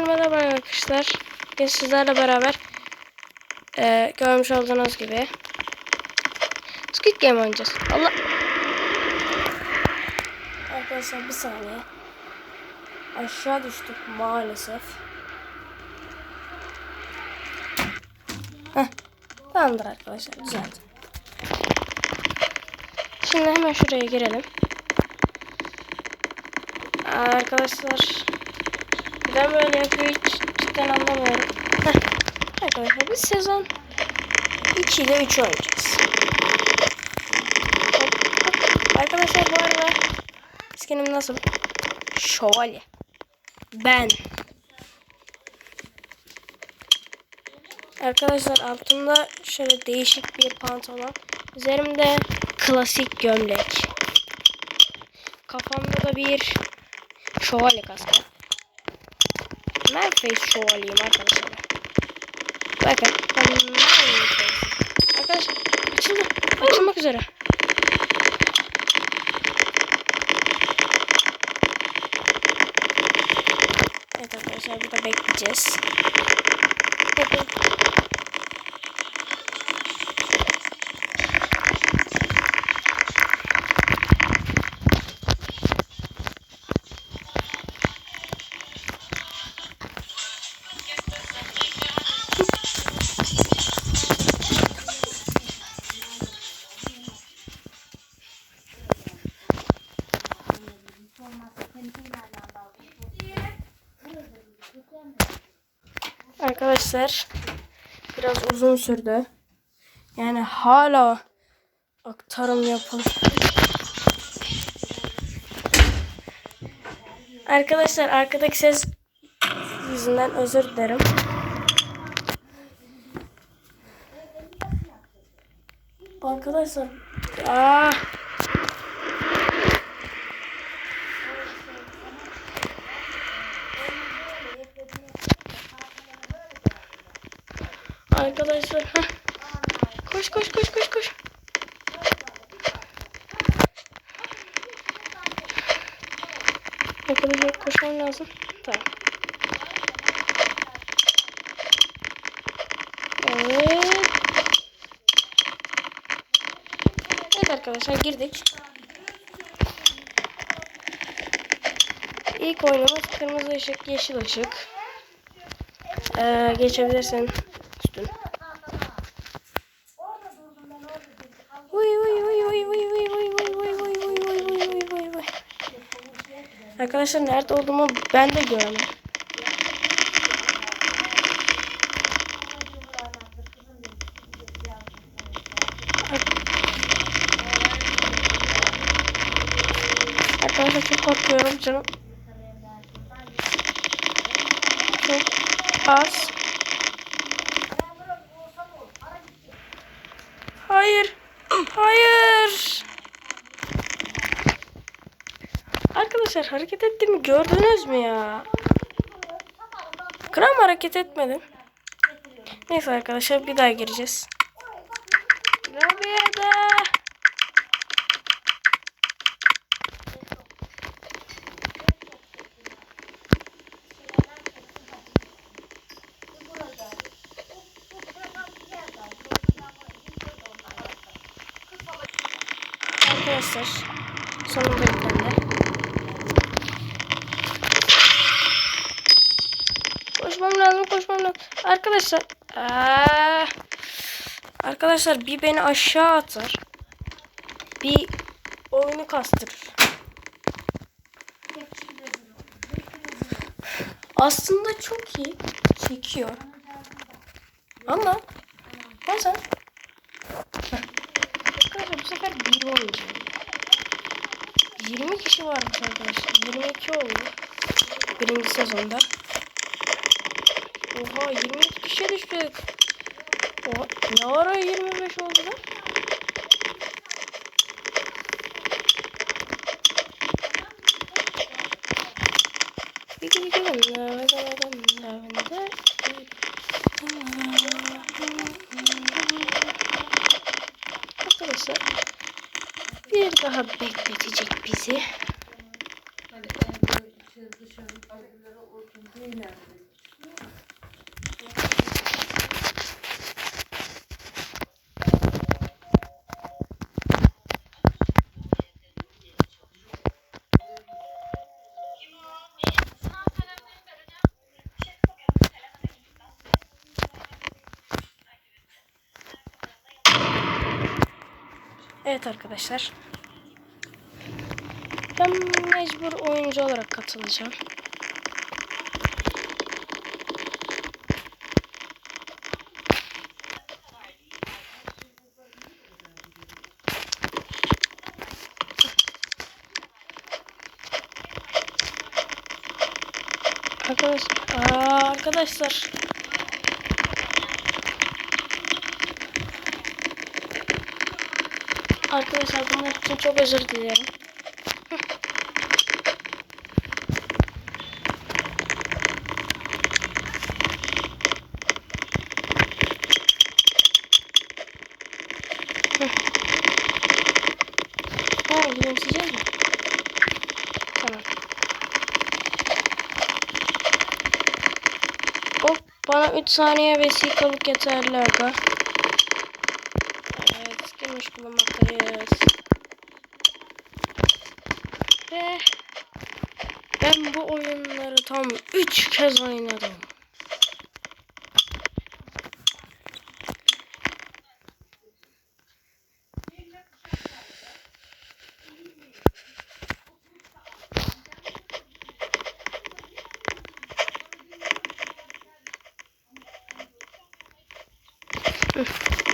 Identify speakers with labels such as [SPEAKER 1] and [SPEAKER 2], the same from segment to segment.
[SPEAKER 1] Tekrar merhaba arkadaşlar. Bugün sizlerle beraber e, görmüş olduğunuz gibi Squid Game oynayacağız. Allah Arkadaşlar bir saniye. Aşağı düştük maalesef. Heh. Tamamdır arkadaşlar. Düzeldi. Şimdi hemen şuraya girelim. Arkadaşlar neden böyle yapıyor hiç cidden anlamıyorum. Heh. Arkadaşlar biz sezon 2 ile 3 oynayacağız. Arkadaşlar bu arada skinim nasıl? Şövalye. Ben. Arkadaşlar altımda şöyle değişik bir pantolon. Üzerimde klasik gömlek. Kafamda da bir şövalye kaskı ben face show alayım arkadaşlar. Bakın. Arkadaşlar açıldı. Açılmak üzere. Evet arkadaşlar burada bekleyeceğiz. Bekleyin. Arkadaşlar biraz uzun sürdü. Yani hala aktarım yapın. Arkadaşlar arkadaki ses yüzünden özür dilerim. Arkadaşlar aa Arkadaşlar heh. koş koş koş koş koş. Arkadaşlar koşmam lazım. Tamam. Evet. Evet arkadaşlar girdik. İlk oyunumuz kırmızı ışık, yeşil ışık. Ee, geçebilirsin üstün. Arkadaşlar nerede olduğumu ben de göremem. Arkadaşlar çok korkuyorum canım. Çok az. Hayır. Hayır. Arkadaşlar hareket ettiğimi gördünüz mü ya? Gram hareket etmedim. Neyse arkadaşlar bir daha gireceğiz. Rabia'da. Arkadaşlar sonunda yüklendi. Lazım. Arkadaşlar. Aa, arkadaşlar bir beni aşağı atar. Bir oyunu kastırır. Aslında çok iyi çekiyor. Ama bazen Arkadaşlar bu sefer bir oynayacağım. 20 kişi varmış arkadaşlar. 22 oldu. Birinci sezonda. Oha 22 kişiye düştük. Oha ne ara 25 oldu lan? Bir gün. Arkadaşlar bir daha bekletecek bizi. Evet arkadaşlar. Ben mecbur oyuncu olarak katılacağım. Arkadaş, Aa, arkadaşlar. Arkadaşlar bunun için çok özür dilerim. Ha, gülümseyeceğiz mi? Tamam. Hop bana 3 saniye vesikalık yeterli aga. Evet girmiş bulunmaktayız. Ve bu oyunları tam 3 kez oynadım. Durduk.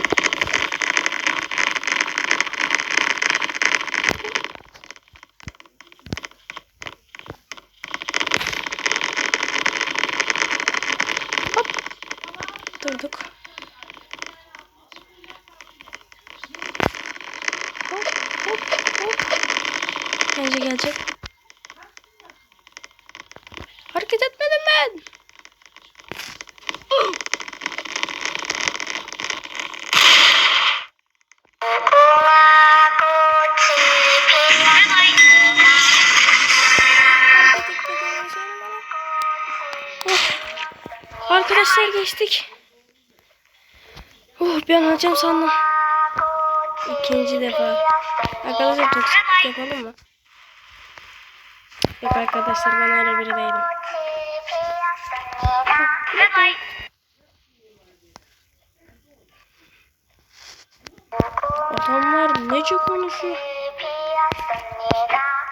[SPEAKER 1] Geçtik. Oh bir an alacağım sandım. İkinci defa. Arkadaşlar toksiklik yapalım mı? Yok arkadaşlar ben öyle biri değilim. Adamlar nece konuşuyor?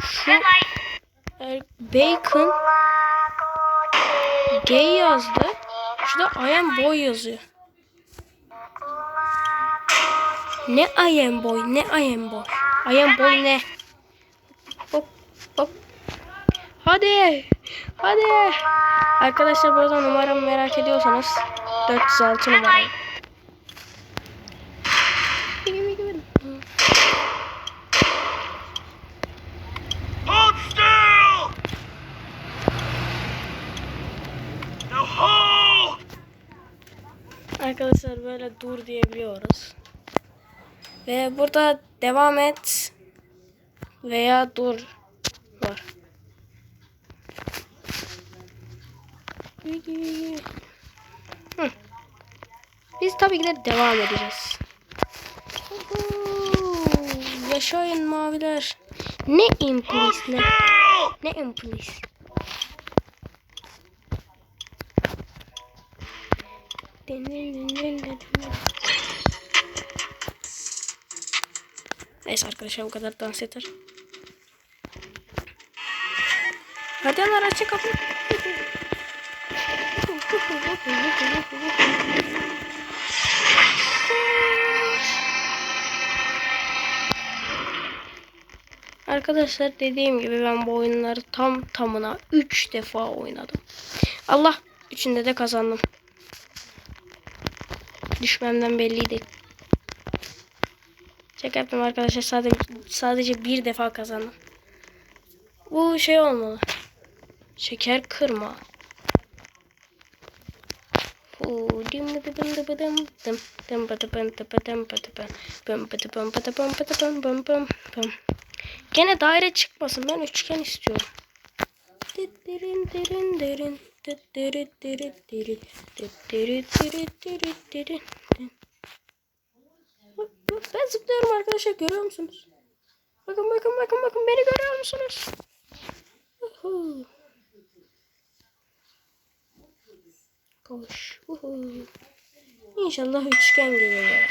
[SPEAKER 1] Şu er, Bacon gay yazdı. Şurada I am boy yazıyor. Ne I am boy? Ne I am boy? I am boy ne? Hop hop. Hadi. Hadi. Arkadaşlar burada numaramı merak ediyorsanız 406 numarayı. Böyle dur diyebiliyoruz. Ve burada devam et veya dur var. Biz tabii ki de devam edeceğiz. Yaşayın maviler. Ne
[SPEAKER 2] Hold
[SPEAKER 1] implis ne?
[SPEAKER 2] still!
[SPEAKER 1] Ne Neyse arkadaşlar bu kadar dans yeter. Hadi lan açın kapıyı. Arkadaşlar dediğim gibi ben bu oyunları tam tamına 3 defa oynadım. Allah üçünde de kazandım. Düşmemden belliydi. Şaka yaptım arkadaşlar sadece, sadece bir defa kazandım. Bu şey olmalı. Şeker kırma. Gene daire çıkmasın ben üçgen istiyorum. Derin derin derin derin derin derin derin derin derin derin zıplıyorum arkadaşlar görüyor musunuz? Bakın bakın bakın bakın beni görüyor musunuz? Uhu. Koş. Uhu. İnşallah üçgen gelir.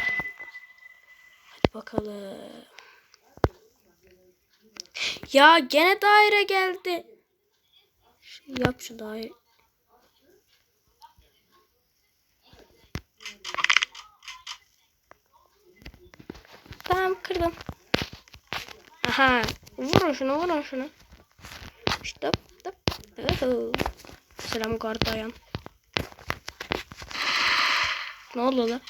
[SPEAKER 1] Hadi bakalım. Ya gene daire geldi. Şu, yap şu daire. Tamam kırdım. Aha. Vurun şunu vurun şunu. Stop. Oho. Selam gardiyan. Ne oldu lan?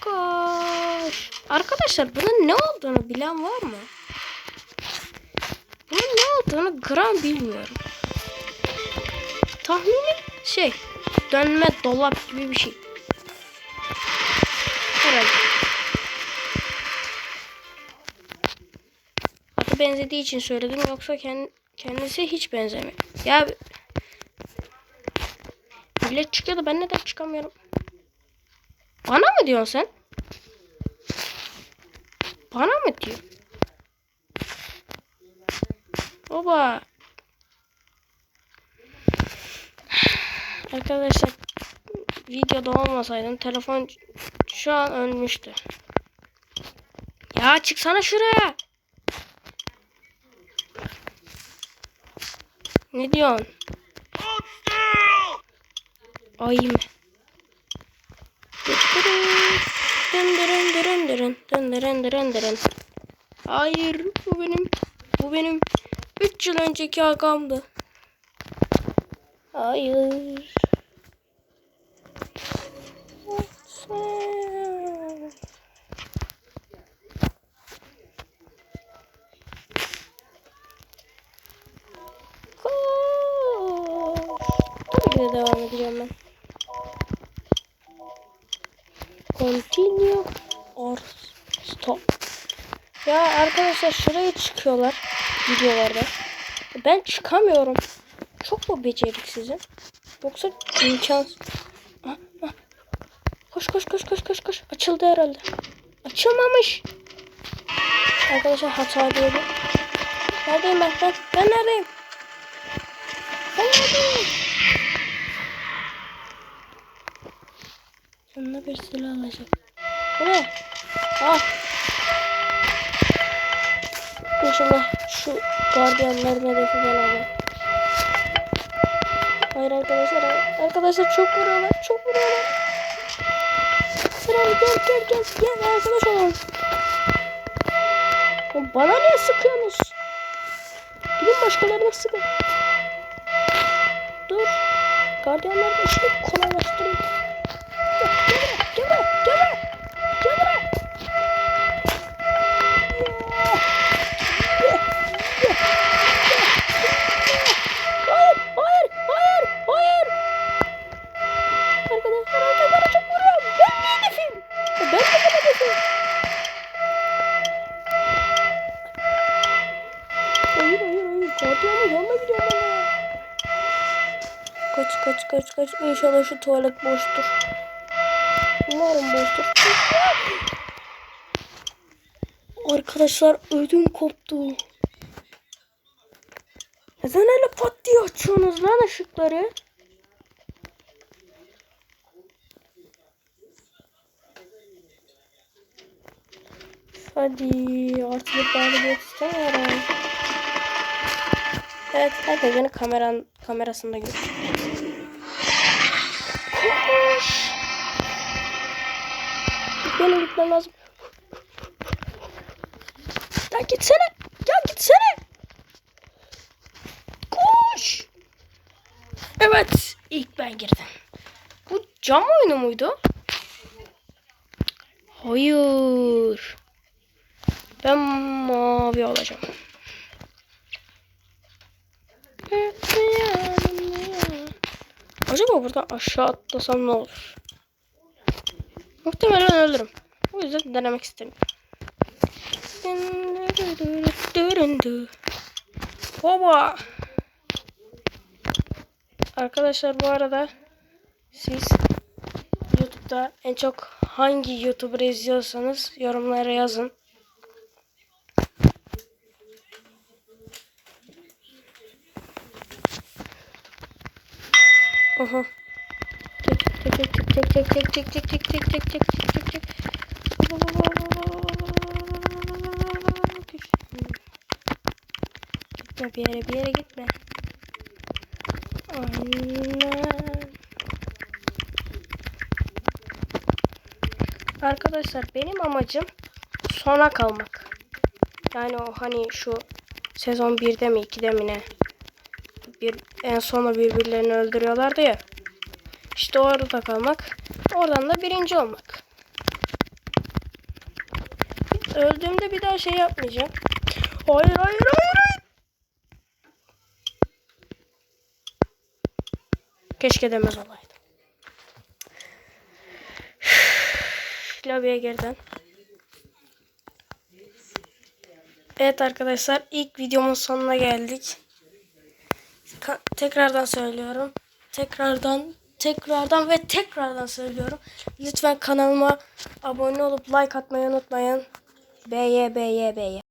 [SPEAKER 1] Koş. Arkadaşlar bunun ne olduğunu bilen var mı? Bunun ne olduğunu gram bilmiyorum. Tahminim şey dönme dolap gibi bir şey. Herhalde. Adı benzediği için söyledim yoksa kend- kendisi hiç benzemiyor. Ya millet çıkıyor da ben neden çıkamıyorum? Bana mı diyorsun sen? Bana mı diyor? Baba. Arkadaşlar videoda olmasaydım telefon şu an ölmüştü. Ya çıksana şuraya. Ne diyorsun? Ay mı? Dındırın dırın dırın dındırın dırın dırın. Hayır bu benim bu benim 3 yıl önceki hakamdı. Hayır. Koş. Tabii ki de devam edeceğim ben. Continue or stop. Ya arkadaşlar şuraya çıkıyorlar videolarda. Ben çıkamıyorum. Çok mu beceriksizim? Yoksa imkansız. Ah, ah. Koş koş koş koş koş koş. Açıldı herhalde. Açılmamış. Arkadaşlar hata diyorum. Neredeyim ben? Ben, ben neredeyim? Ben neredeyim? Yanına bir silah alacak. Bu ne? Ah. İnşallah şu gardiyanların hedefi ben alayım. Hayır arkadaşlar. Arkadaşlar çok vuruyorlar. Çok vuruyorlar. Sıra gel gel gel. Gel arkadaş olalım. Bana niye sıkıyorsunuz? Gidin başkalarına sıkın. Dur. Gardiyanların işini kolaylaştırayım. Şu tuvalet boştur. Umarım boştur. Arkadaşlar ödüm koptu. Neden öyle pat diye açıyorsunuz lan ışıkları? Hadi artık galibiyet istemiyorum. Evet herkes beni kameran, kamerasında görüyor. Benim gitmem lazım. Ya gitsene. Ya gitsene. Koş. Evet. ilk ben girdim. Bu cam oyunu muydu? Hayır. Ben mavi olacağım. Acaba buradan aşağı atlasam ne olur? Muhtemelen ölürüm. O yüzden denemek istemiyorum. Baba. Arkadaşlar bu arada siz YouTube'da en çok hangi YouTuber izliyorsanız yorumlara yazın. Aha. Çek çek çek çek çek çek çek çek çek çek çek çek. Gitme bir yere bir yere gitme. Aynen. Arkadaşlar benim amacım sona kalmak. Yani o hani şu sezon 1'de mi 2'de mi ne? Bir, en sona birbirlerini öldürüyorlardı ya. İşte orada kalmak. Oradan da birinci olmak. Öldüğümde bir daha şey yapmayacağım. Hayır hayır hayır. Keşke demez olaydım. Lobiye girdim. Evet arkadaşlar ilk videomun sonuna geldik. Ka- tekrardan söylüyorum. Tekrardan tekrardan ve tekrardan söylüyorum. Lütfen kanalıma abone olup like atmayı unutmayın. BY BY BY.